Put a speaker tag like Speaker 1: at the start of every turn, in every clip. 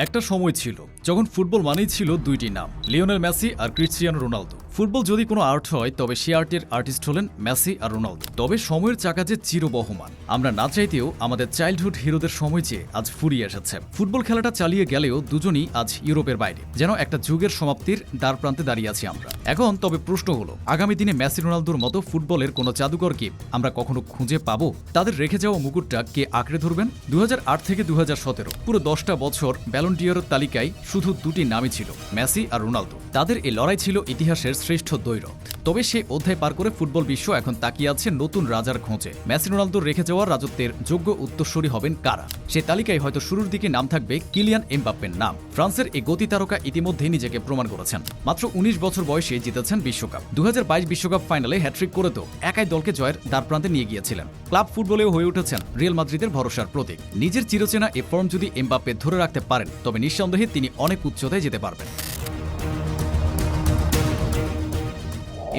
Speaker 1: একটা সময় ছিল যখন ফুটবল মানেই ছিল দুইটি নাম লিওনেল মেসি আর ক্রিশ্চিয়ানো রোনালদো। ফুটবল যদি কোনো আর্ট হয়, তবে সে আর্টের আর্টিস্ট হলেন মেসি আর রোনালদো। তবে সময়ের চাকা যে চিরবহমান। আমরা না চাইতেও আমাদের চাইল্ডহুড হিরোদের সময় চেয়ে আজ ফুরিয়ে এসেছে। ফুটবল খেলাটা চালিয়ে গেলেও দুজনই আজ ইউরোপের বাইরে। যেন একটা যুগের সমাপ্তির দ্বার প্রান্তে দাঁড়িয়ে আছি আমরা। এখন তবে প্রশ্ন হলো, আগামী দিনে মেসি রোনালদোর মতো ফুটবলের কোনো জাদুকরকে আমরা কখনো খুঁজে পাবো? তাদের রেখে যাওয়া মুকুটটা কে আঁকড়ে ধরবেন? দু হাজার আট থেকে দু হাজার সতেরো, পুরো দশটা বছর ব্যালন্টিয়ারের তালিকায় শুধু দুটি নামই ছিল, মেসি আর রোনালদো। তাদের এই লড়াই ছিল ইতিহাসের শ্রেষ্ঠ দৈরথ তবে সে অধ্যায় পার করে ফুটবল বিশ্ব এখন তাকিয়ে আছে নতুন রাজার খোঁজে। মেসি রোনালদোর রেখে যাওয়া রাজত্বের যোগ্য উত্তরসূরি হবেন কারা? সে তালিকায় হয়তো শুরুর দিকে নাম থাকবে কিলিয়ান এমবাপ্পের নাম। ফ্রান্সের এই গতি তারকা ইতিমধ্যেই নিজেকে প্রমাণ করেছেন। মাত্র উনিশ বছর বয়সে জিতেছেন বিশ্বকাপ। দু বিশ্বকাপ ফাইনালে হ্যাট্রিক করে তো একাই দলকে জয়ের দ্বারপ্রান্তে নিয়ে গিয়েছিলেন। ক্লাব ফুটবলেও হয়ে উঠেছেন রিয়েল মাদ্রিদের ভরসার প্রতীক। নিজের চিরচেনা এ ফর্ম যদি এমবাপ্পে ধরে রাখতে পারেন, তবে নিঃসন্দেহে তিনি অনেক উচ্চতায় যেতে পারবেন।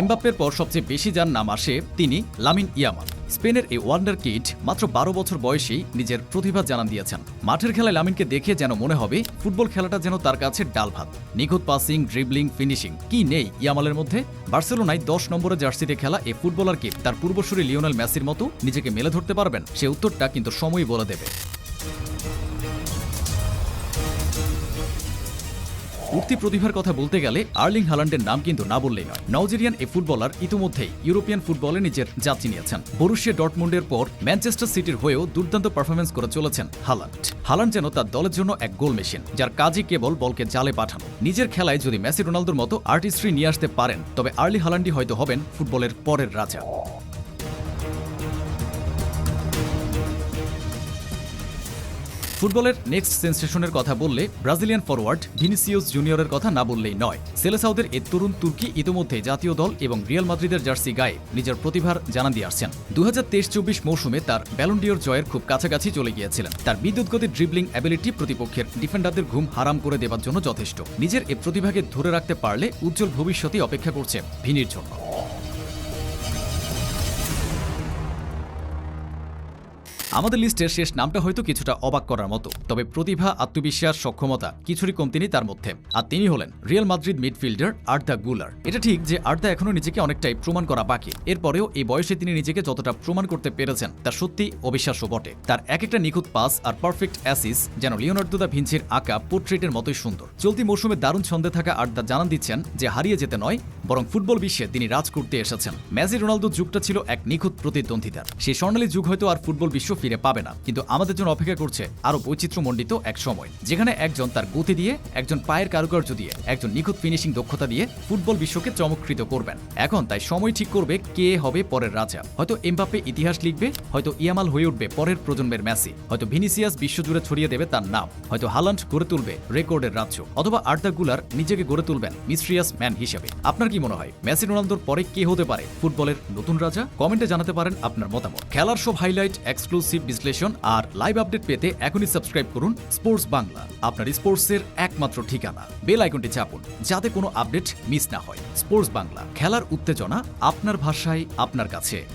Speaker 1: এমবাপ্পের পর সবচেয়ে বেশি যার নাম আসে তিনি লামিন ইয়ামাল। স্পেনের এই ওয়ান্ডার কিড মাত্র বারো বছর বয়সেই নিজের প্রতিভা জানান দিয়েছেন। মাঠের খেলায় লামিনকে দেখে যেন মনে হবে ফুটবল খেলাটা যেন তার কাছে ডাল ভাত। নিখুঁত পাসিং ড্রিবলিং ফিনিশিং কি নেই ইয়ামালের মধ্যে? বার্সেলোনায় দশ নম্বরের জার্সিতে খেলা এই ফুটবলারকে তার পূর্বসূরি লিওনেল মেসির মতো নিজেকে মেলে ধরতে পারবেন? সে উত্তরটা কিন্তু সময়ই বলে দেবে। উঠতি প্রতিভার কথা বলতে গেলে আর্লিং হালান্ডের নাম কিন্তু না বললেই নয়। নাইজেরিয়ান এই ফুটবলার ইতিমধ্যেই ইউরোপিয়ান ফুটবলে নিজের জাত চিনিয়েছেন বরুশিয়া ডটমুন্ডের পর ম্যানচেস্টার সিটির হয়েও দুর্দান্ত পারফরমেন্স করে চলেছেন হালান্ড। হালান্ড যেন তার দলের জন্য এক গোল মেশিন, যার কাজই কেবল বলকে জালে পাঠানো। নিজের খেলায় যদি মেসি রোনালদোর মতো আর্টিস্ট্রি নিয়ে আসতে পারেন, তবে আর্লি হালান্ডি হয়তো হবেন ফুটবলের পরের রাজা। ফুটবলের নেক্সট সেন্সেশনের কথা বললে ব্রাজিলিয়ান ফরওয়ার্ড ভিনিসিয়াস জুনিয়রের কথা না বললেই নয়। সেলেসাউদের এ তরুণ তুর্কি ইতিমধ্যে জাতীয় দল এবং রিয়াল মাদ্রিদের জার্সি গায়ে নিজের প্রতিভার জানান দিয়ে আসছেন। দু হাজার তেইশ চব্বিশ মৌসুমে তার ব্যালন্ডিয়র জয়ের খুব কাছাকাছি চলে গিয়েছিলেন। তার বিদ্যুৎ গতির ড্রিবলিং অ্যাবিলিটি প্রতিপক্ষের ডিফেন্ডারদের ঘুম হারাম করে দেবার জন্য যথেষ্ট। নিজের এ প্রতিভাকে ধরে রাখতে পারলে উজ্জ্বল ভবিষ্যতে অপেক্ষা করছে ভিনির জন্য। আমাদের লিস্টের শেষ নামটা হয়তো কিছুটা অবাক করার মতো, তবে প্রতিভা, আত্মবিশ্বাস, সক্ষমতা, কিছুরই কমতি নেই তার মধ্যে। আর তিনি হলেন রিয়াল মাদ্রিদ মিডফিল্ডার আর্দা গুলার। এটা ঠিক যে আর্দা এখনও নিজেকে অনেকটাই প্রমাণ করা বাকি। এরপরেও এই বয়সে তিনি নিজেকে যতটা প্রমাণ করতে পেরেছেন, তা সত্যি অবিশ্বাস্য বটে। তার এক একটা নিখুঁত পাস আর পারফেক্ট অ্যাসিস যেন লিওনার্দো দা ভিঞ্চির আঁকা পোর্ট্রেটের মতোই সুন্দর। চলতি মৌসুমে দারুণ ছন্দে থাকা আর্দা জানান দিচ্ছেন যে হারিয়ে যেতে নয় বরং ফুটবল বিশ্বে তিনি রাজ করতে এসেছেন। মেসি রোনালদো যুগটা ছিল এক নিখুঁত প্রতিদ্বন্দ্বিতার। সেই স্বর্ণালী যুগ হয়তো আর ফুটবল বিশ্ব ফিরে পাবে না, কিন্তু আমাদের জন্য অপেক্ষা করছে আরও বৈচিত্র্যমণ্ডিত এক সময়, যেখানে একজন তার গতি দিয়ে, একজন পায়ের কারুকার্য দিয়ে, একজন নিখুঁত ফিনিশিং দক্ষতা দিয়ে ফুটবল বিশ্বকে চমৎকৃত করবেন। এখন তাই সময় ঠিক করবে কে হবে পরের রাজা। হয়তো এমবাপ্পে ইতিহাস লিখবে, হয়তো ইয়ামাল হয়ে উঠবে পরের প্রজন্মের মেসি, হয়তো ভিনিসিয়াস বিশ্বজুড়ে ছড়িয়ে দেবে তার নাম, হয়তো হালান্ড গড়ে তুলবে রেকর্ডের রাজ্য, অথবা আর্দা গুলার নিজেকে গড়ে তুলবেন মিস্ট্রিয়াস ম্যান হিসেবে। আপনার কি মনে হয়? মেসি রোনালদোর পরে কে হতে পারে? ফুটবলের নতুন রাজা? কমেন্টে জানাতে পারেন আপনার মতামত। খেলার সব হাইলাইট এক্সক্লুসিভ বিশ্লেষণ আর লাইভ আপডেট পেতে এখনই সাবস্ক্রাইব করুন স্পোর্টস বাংলা আপনার স্পোর্টসের একমাত্র ঠিকানা। বেল আইকনটি চাপুন, যাতে কোনো আপডেট মিস না হয়। স্পোর্টস বাংলা খেলার উত্তেজনা আপনার ভাষায়, আপনার কাছে।